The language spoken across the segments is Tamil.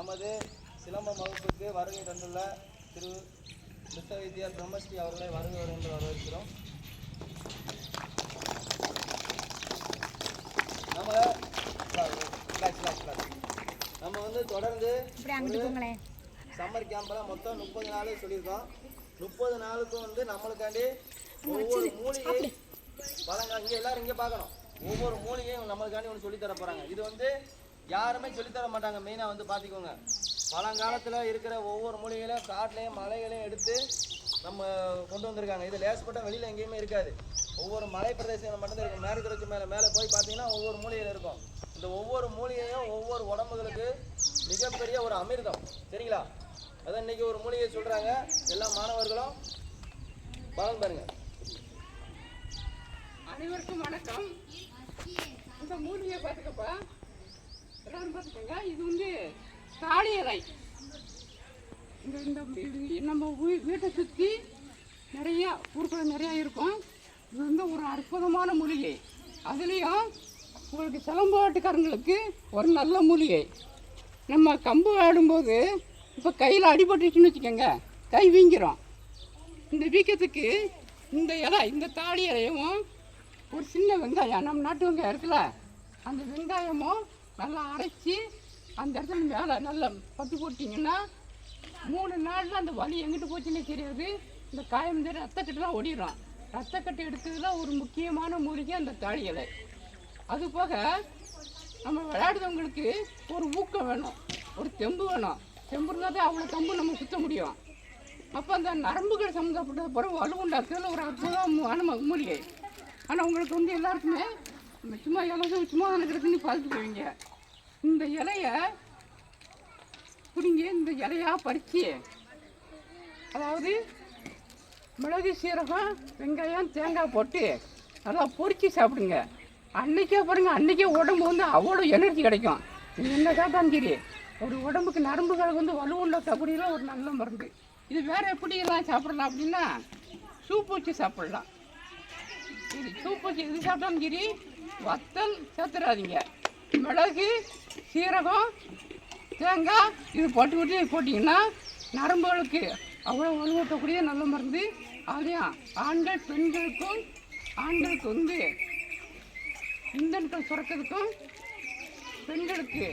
நமது சிலம்பம் வகுப்புக்கு வருகை தந்துள்ள திரு சித்த வைத்தியர் பிரம்மஸ்ரீ அவர்களை வருகை வருகின்ற என்று வரவேற்கிறோம். நம்ம. நம்ம வந்து தொடர்ந்து சம்மர் கேம்பில் மொத்தம் முப்பது நாள் சொல்லியிருக்கோம். முப்பது நாளுக்கும் வந்து நம்மளுக்காண்டி ஒவ்வொரு மூலிகை பழங்க இங்கே எல்லாரும் இங்கே பார்க்கணும். ஒவ்வொரு மூலிகையும் நம்மளுக்காண்டி ஒன்று சொல்லித்தர போகிறாங்க இது வந்து யாருமே சொல்லித்தர மாட்டாங்க. மெயினாக வந்து பார்த்துக்கோங்க பழங்காலத்தில் இருக்கிற ஒவ்வொரு மூலிகையிலும் காட்டிலையும் மலைகளையும் எடுத்து நம்ம கொண்டு வந்திருக்காங்க. இது லேசப்பட்ட வெளியில் எங்கேயுமே இருக்காது. ஒவ்வொரு மலை பிரதேசங்கள் மட்டும்தான் இருக்கும். மேற்கு தொடர்ச்சி மேலே மேலே போய் பார்த்தீங்கன்னா ஒவ்வொரு மூலிகையில் இருக்கும். இந்த ஒவ்வொரு மூலிகையும் ஒவ்வொரு உடம்புகளுக்கு மிகப்பெரிய ஒரு அமிர்தம். சரிங்களா? அதான் இன்னைக்கு ஒரு மூலிகை சொல்கிறாங்க எல்லா மாணவர்களும் பலன் பாருங்க. அனைவருக்கும் வணக்கம். இந்த மூலிகையை பார்த்துக்கப்பா. எல்லாரும் பார்த்துக்கோங்க இது வந்து தாலி இலை இந்த இந்த இது நம்ம வீட்டை சுற்றி நிறையா பொருட்கள் நிறையா இருக்கும் இது வந்து ஒரு அற்புதமான மூலிகை அதுலேயும் உங்களுக்கு சிலம்பாட்டுக்காரங்களுக்கு ஒரு நல்ல மூலிகை நம்ம கம்பு ஆடும்போது இப்போ கையில் அடிபட்டுச்சுன்னு வச்சுக்கோங்க கை வீங்கிறோம் இந்த வீக்கத்துக்கு இந்த இலை இந்த தாடி இலையும் ஒரு சின்ன வெங்காயம் நம்ம நாட்டு வெங்காயம் இருக்குல்ல அந்த வெங்காயமும் நல்லா அரைச்சி அந்த இடத்துல மேலே நல்லா பட்டு போட்டிங்கன்னா மூணு நாளில் அந்த வலி எங்கிட்டு போச்சுன்னே தெரியாது. இந்த காயம் தெரியும் ரத்தக்கட்டுலாம் ஓடிடும் ரத்தக்கட்டு எடுக்கிறதுல ஒரு முக்கியமான மூலிகை அந்த தாடி இலை. அது போக நம்ம விளையாடுறவங்களுக்கு ஒரு ஊக்கம் வேணும். ஒரு தெம்பு வேணும். தெம்பு இருந்தால் தான் அவ்வளோ தெம்பு நம்ம சுத்த முடியும். அப்போ அந்த நரம்புகள் சம்மந்தப்பட்ட பிறகு வலுவுண்டாக்குறதுல ஒரு அற்புதமான மூலிகை. ஆனால் உங்களுக்கு வந்து எல்லாருக்குமே சும்மா எல்லாம் சும்மா நினைக்கிறதுன்னு பார்த்துட்டு போவீங்க. இந்த இலைய பிடிங்க இந்த இலையா பறித்து அதாவது மிளகு சீரகம் வெங்காயம் தேங்காய் போட்டு நல்லா பொறிச்சு சாப்பிடுங்க. அன்னைக்கே பாருங்க அன்னைக்கே உடம்பு வந்து அவ்வளோ எனர்ஜி கிடைக்கும். என்ன சாப்பிட்டாலும் சரி ஒரு உடம்புக்கு நரம்புகள் வந்து வலுவுள்ள தகுதியில் ஒரு நல்ல மருந்து. இது வேற எப்படியெல்லாம் சாப்பிடலாம் அப்படின்னா சூப் வச்சு சாப்பிடலாம். சரி சூப் வச்சு இது சாப்பிட்டாலும் சரி வத்தல் சேர்த்துடாதீங்க மிளகு சீரகம் தேங்காய் இது போட்டு விட்டு போட்டிங்கன்னா நரம்புகளுக்கு அவ்வளோ வலுவூட்டக்கூடிய நல்ல மருந்து. அதையும் ஆண்கள் பெண்களுக்கும் ஆண்களுக்கு வந்து இந்தன்கள் சுரக்கிறதுக்கும் பெண்களுக்கு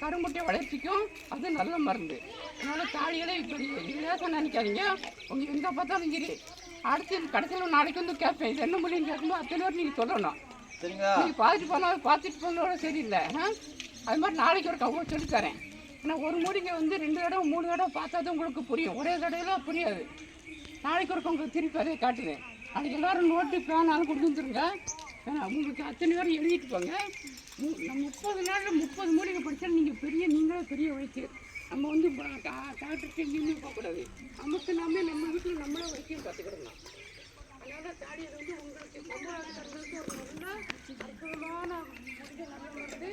கருமுட்டை வளர்ச்சிக்கும் அது நல்ல மருந்து. அதனால் தாலிகளை இப்படி லேசாக நினைக்காதீங்க. உங்கள் எங்கே பார்த்தாலும் சரி. அடுத்து கடைசியில் நாளைக்கு வந்து கேட்பேன். இது என்ன முடியும் கேட்கும்போது அத்தனை பேர் நீங்கள் சொல்லணும். சரிங்களா நீங்கள் பார்த்துட்டு போனால் பார்த்துட்டு போனதோட சரியில்லை ஆ அது மாதிரி நாளைக்கு ஒரு கவ்வளோ சொல்லி தரேன் ஏன்னா ஒரு மூடிங்க வந்து ரெண்டு தடவை மூணு தடவை பார்த்தா தான் உங்களுக்கு புரியும் ஒரே தடவைலாம் புரியாது நாளைக்கு ஒரு உங்களுக்கு திருப்பி அதே காட்டுறேன் நாளைக்கு எல்லாரும் நோட்டு பேனாலும் கொடுத்து வந்துருங்க ஏன்னா உங்களுக்கு அத்தனை பேரும் எழுதிட்டு போங்க மு- நம்ம முப்பது நாளில் முப்பது மூலிகை படித்தா நீங்கள் பெரிய நீங்களே பெரிய வைத்தியர் நம்ம வந்து ப- டாக்டர்கிட்ட எங்கேயுமே போகக்கூடாது நமக்கு நாமே நம்ம வீட்டில் நம்மளே வைத்தியம் கற்றுக்கிடணும் அதனால தாடியை வந்து உங்களுக்கு சம்பளத்துக்கு ஒரு நல்ல அற்புதமான முடிஞ்ச நல்ல வந்து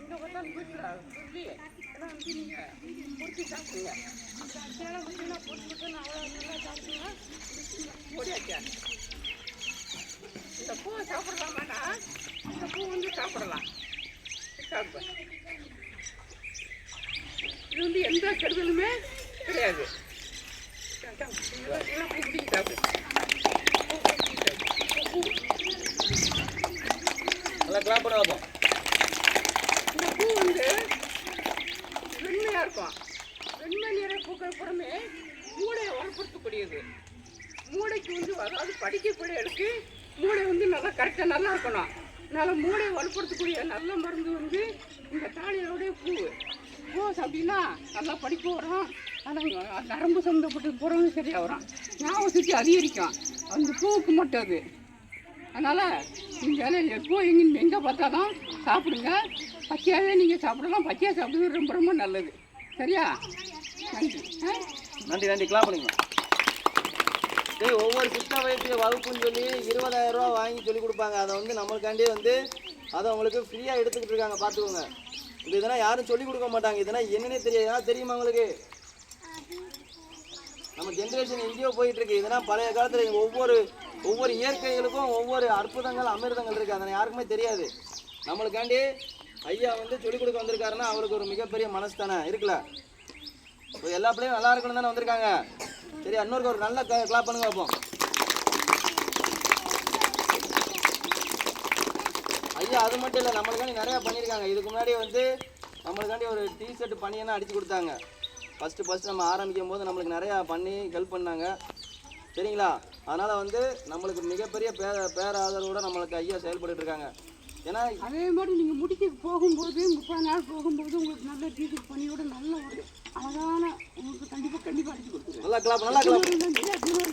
இங்கே பார்த்தாலும் வீட்டில் சொல்லி. எல்லாம் வந்து நீங்கள் பொறுத்து சாப்பிடுங்க. அந்த அச்சியெல்லாம் வந்து நான் பொறுத்து விட்டு நான் அவ்வளோ நல்லா சாப்பிடுங்க. முடியாச்சா இந்த பூவை சாப்பிடலாமாண்ணா இந்த பூ வந்து சாப்பிடலாம். சாப்பிடு. இது வந்து எந்த கெடுதலுமே கிடையாது. பூ பிடிச்சி சாப்பிடு. நல்லா கிளாப் பண்ண வைப்போம் இந்த பூ வந்து வெண்மையாக இருக்கும். வெண்மை நிற பூக்கள் புறமே மூளையை வலுப்படுத்தக்கூடியது. மூளைக்கு வந்து அதாவது படிக்கக்கூடியவர்களுக்கு மூளை வந்து நல்லா கரெக்டாக நல்லா இருக்கணும். அதனால் மூளையை வலுப்படுத்தக்கூடிய நல்ல மருந்து வந்து இந்த தாலியோடைய பூ. பூ சாப்பிட்டீங்கன்னா நல்லா படிப்பு வரும். ஆனால் நரம்பு சம்மந்தப்பட்ட புறமும் சரியாக வரும். ஞாபகம் சுற்றி அதிகரிக்கும். அந்த பூவுக்கு மட்டும் அது. அதனால் நீங்கள் எப்போ எங்கே எங்கே பார்த்தாலும் சாப்பிடுங்க. பச்சையாகவே நீங்கள் சாப்பிடலாம். பச்சையாக சாப்பிடுறது ரொம்ப ரொம்ப நல்லது. சரியா? நன்றி. ஆ? நன்றி நன்றி. கிளாப் பண்ணுங்க. டேய் ஒவ்வொரு சித்த வயசு வகுப்புன்னு சொல்லி இருபதாயிரம் ரூபா வாங்கி சொல்லி கொடுப்பாங்க. அதை வந்து நம்மளுக்காண்டி வந்து அதை உங்களுக்கு ஃப்ரீயாக எடுத்துக்கிட்டு இருக்காங்க. பார்த்துக்கோங்க. இந்த இதெல்லாம் யாரும் சொல்லி கொடுக்க மாட்டாங்க. இதெல்லாம் என்னன்னே தெரியாது. தெரியுமா உங்களுக்கு? நம்ம ஜென்ரேஷன் எங்கேயோ போயிட்டு இருக்கு. இதெல்லாம் பழைய காலத்தில் ஒவ்வொரு ஒவ்வொரு இயற்கைகளுக்கும் ஒவ்வொரு அற்புதங்கள் அமிர்தங்கள் இருக்குது அதனை யாருக்குமே தெரியாது. நம்மளுக்காண்டி ஐயா வந்து சொல்லிக் கொடுக்க வந்திருக்காருன்னா அவருக்கு ஒரு மிகப்பெரிய மனசு தானே இருக்குல்ல? இப்போ எல்லா பிள்ளையும் நல்லா இருக்கணும் தானே வந்திருக்காங்க? சரி இன்னொருக்கு ஒரு நல்ல கிளாப் பண்ணுங்க பார்ப்போம். ஐயா அது மட்டும் இல்லை நம்மளுக்காண்டி நிறையா பண்ணியிருக்காங்க. இதுக்கு முன்னாடி வந்து நம்மளுக்காண்டி ஒரு டிஷர்ட் பனியெல்லாம் அடித்து கொடுத்தாங்க. ஃபஸ்ட்டு ஃபஸ்ட்டு நம்ம ஆரம்பிக்கும் போது நம்மளுக்கு நிறையா பண்ணி ஹெல்ப் பண்ணாங்க. சரிங்களா? அதனால் வந்து நம்மளுக்கு மிகப்பெரிய பேர பேராதரவோட நம்மளுக்கு ஐயா செயல்பட்டுட்டு இருக்காங்க. ஏன்னா அதே மாதிரி நீங்கள் முடிக்க போகும்போது முப்பது நாள் போகும்போது உங்களுக்கு நல்ல டீச்சர் பண்ணியோட நல்ல ஒரு அழகான உங்களுக்கு கண்டிப்பாக கண்டிப்பாக அடிச்சு கொடுத்துருவேன். நல்லா கிளாப் நல்லா கிளாப்